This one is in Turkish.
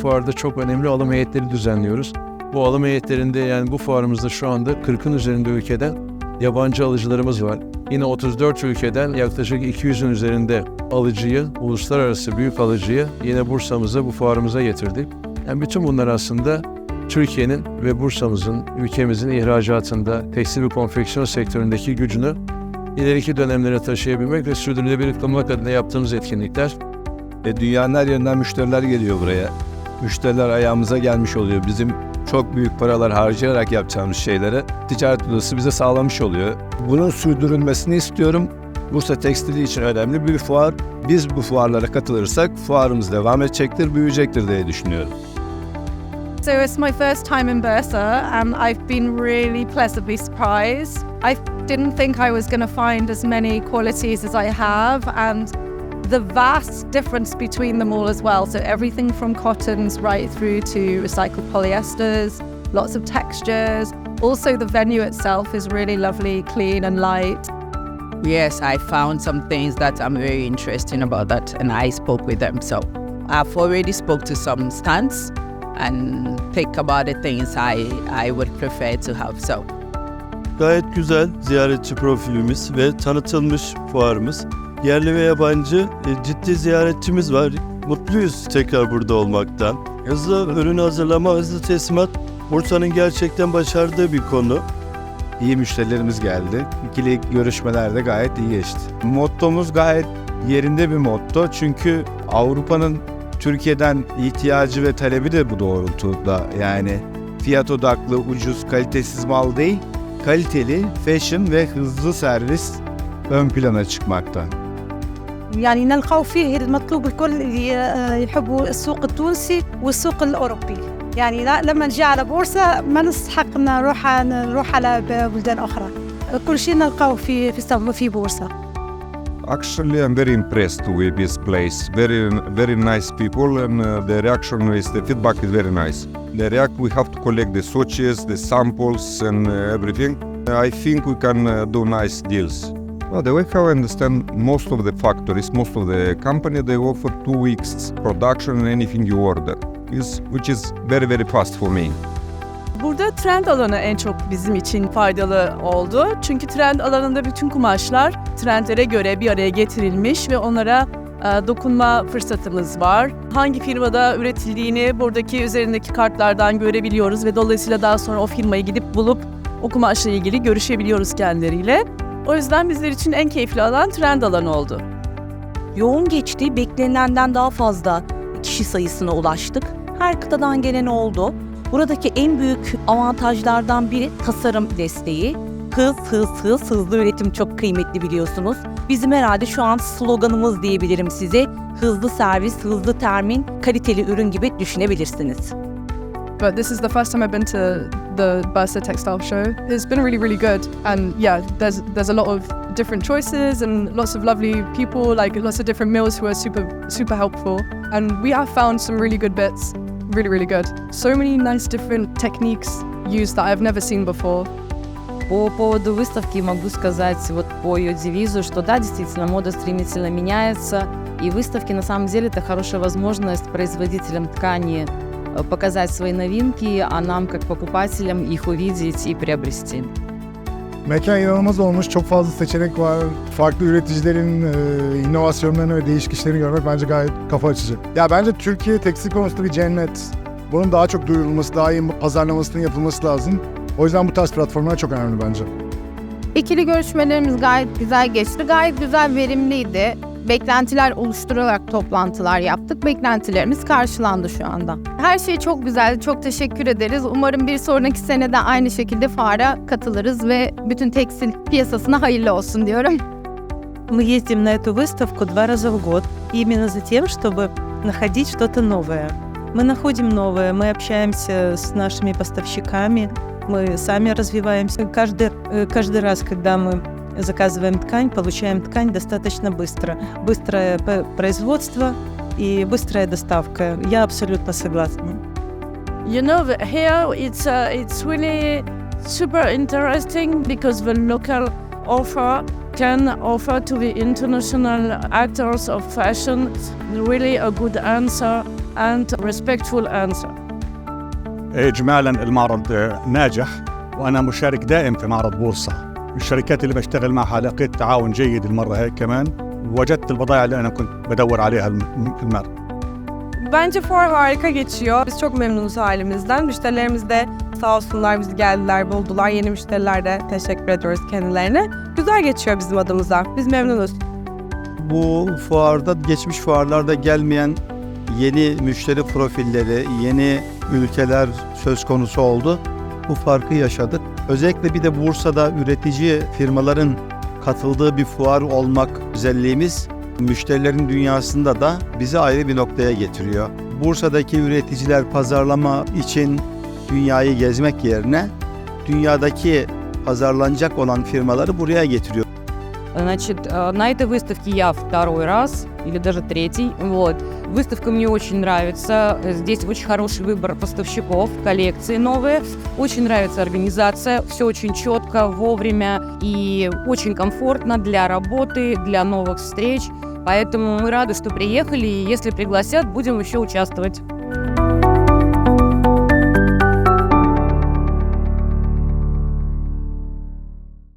fuarda çok önemli alım heyetleri düzenliyoruz. Bu alım heyetlerinde yani bu fuarımızda şu anda 40'ın üzerinde ülkeden yabancı alıcılarımız var. Yine 34 ülkeden yaklaşık 200'ün üzerinde alıcıyı, uluslararası büyük alıcıyı yine Bursa'mıza, bu fuarımıza getirdik. Yani bütün bunlar aslında Türkiye'nin ve Bursa'mızın, ülkemizin ihracatında, tekstil ve konfeksiyon sektöründeki gücünü ileriki dönemlere taşıyabilmek ve sürdürülebilir kılmak adına yaptığımız etkinlikler. E, dünyanın her yerinden müşteriler geliyor buraya. Müşteriler ayağımıza gelmiş oluyor. Bizim çok büyük paralar harcayarak yapacağımız şeylere ticaret odası bize sağlamış oluyor. Bunun sürdürülmesini istiyorum. Bursa Tekstili için önemli bir fuar. Biz bu fuarlara katılırsak fuarımız devam edecektir, büyüyecektir diye düşünüyorum. So it's my first time in Bursa and I've been really pleasantly surprised. I didn't think I was going to find as many qualities as I have and the vast difference between them all as well. So everything from cottons right through to recycled polyesters, lots of textures. Also the venue itself is really lovely, clean and light. Yes, I found some things that I'm very interesting about that, and I spoke with them. So I've already spoke to some stands and think about the things I I would prefer to have. So Gayet güzel ziyaretçi profilimiz ve tanıtılmış fuarımız. Yerli ve yabancı e, ciddi ziyaretçimiz var. Mutluyuz tekrar burada olmaktan. Hızlı ürün hazırlama, hızlı teslimat Bursa'nın gerçekten başardığı bir konu. İyi müşterilerimiz geldi. İkili görüşmeler de gayet iyi geçti. Mottomuz gayet yerinde bir motto. Çünkü Avrupa'nın Türkiye'den ihtiyacı ve talebi de bu doğrultuda. Yani fiyat odaklı, ucuz, kalitesiz mal değil, kaliteli, fashion ve hızlı servis ön plana çıkmakta. يعني نلقاو فيه المطلوب الكل اللي يحبوا السوق التونسي والسوق الأوروبي يعني لا لما نجي على بورصة ما نستحق نروح نروح على بلدان أخرى كل شيء نلقاو في في في بورصة Actually, I'm very impressed with this place. Very, very nice people, and uh, the reaction is the feedback is very nice. The react we have to collect the swatches, the samples, and uh, everything. I think we can uh, do nice deals. Well, the way I understand most of the factories, most of the company, they offer two weeks production and anything you order, is which is very very fast for me. Burada trend alanı en çok bizim için faydalı oldu. Çünkü trend alanında bütün kumaşlar trendlere göre bir araya getirilmiş ve onlara e, dokunma fırsatımız var. Hangi firmada üretildiğini buradaki üzerindeki kartlardan görebiliyoruz ve dolayısıyla daha sonra o firmayı gidip bulup o kumaşla ilgili görüşebiliyoruz kendileriyle. O yüzden bizler için en keyifli alan trend alanı oldu. Yoğun geçti, beklenilenden daha fazla kişi sayısına ulaştık. Her kıtadan gelen oldu. Buradaki en büyük avantajlardan biri tasarım desteği. Hız, hız, hız, hızlı üretim çok kıymetli biliyorsunuz. Bizim herhalde şu an sloganımız diyebilirim size. Hızlı servis, hızlı termin, kaliteli ürün gibi düşünebilirsiniz. But this is the first time I've been to the Bursa Textile Show. It's been really, really good. And yeah, there's there's a lot of different choices and lots of lovely people, like lots of different mills who are super, super helpful. And we have found some really good bits. Really, really good. So many nice different techniques used that I've never seen before. По поводу выставки могу сказать вот по ее девизу, что да, действительно, мода стремительно меняется, и выставки на самом деле это хорошая возможность производителям ткани э, показать свои новинки, а нам как покупателям их увидеть и приобрести. Mekan inanılmaz olmuş. Çok fazla seçenek var. Farklı üreticilerin e, inovasyonlarını ve değişik işlerini görmek bence gayet kafa açıcı. Ya bence Türkiye tekstil konusunda bir cennet. Bunun daha çok duyurulması, daha iyi pazarlamasının yapılması lazım. O yüzden bu tarz platformlar çok önemli bence. İkili görüşmelerimiz gayet güzel geçti. Gayet güzel, verimliydi. Beklentiler oluşturarak toplantılar yaptık. Beklentilerimiz karşılandı şu anda. Her şey çok güzel. Çok teşekkür ederiz. Umarım bir sonraki sene de aynı şekilde fuara katılırız ve bütün tekstil piyasasına hayırlı olsun diyorum. Мы ездим на эту выставку два раза в год, именно за тем, чтобы находить что-то новое. Мы находим новое, мы общаемся с нашими поставщиками, мы сами развиваемся. Каждый, э, каждый раз, когда мы заказываем ткань, получаем ткань достаточно быстро. Быстрое п- производство и быстрая доставка. Я абсолютно согласна. You know, that here it's uh, it's really super interesting because the local offer can offer to the international actors of fashion really a good answer and respectful answer. إجمالا المعرض ناجح وأنا مشارك دائم في معرض بورصة الشركات اللي بشتغل معها لقيت تعاون جيد المرة هيك كمان وجدت البضائع اللي أنا كنت بدور عليها الم- في المعرض Bence fuar harika geçiyor. Biz çok memnunuz halimizden. Müşterilerimiz de sağ olsunlar bizi geldiler, buldular. Yeni müşteriler de teşekkür ediyoruz kendilerine. Güzel geçiyor bizim adımıza. Biz memnunuz. Bu fuarda geçmiş fuarlarda gelmeyen yeni müşteri profilleri, yeni ülkeler söz konusu oldu. Bu farkı yaşadık. Özellikle bir de Bursa'da üretici firmaların katıldığı bir fuar olmak özelliğimiz müşterilerin dünyasında da bizi ayrı bir noktaya getiriyor. Bursa'daki üreticiler pazarlama için dünyayı gezmek yerine dünyadaki pazarlanacak olan firmaları buraya getiriyor. Значит, э, на этой выставке я второй раз или даже третий. Вот. Выставка мне очень нравится. Здесь очень хороший выбор поставщиков, коллекции новые. Очень нравится организация. Все очень четко, вовремя и очень комфортно для работы, для новых встреч. Поэтому мы рады, что приехали. И если пригласят, будем еще участвовать.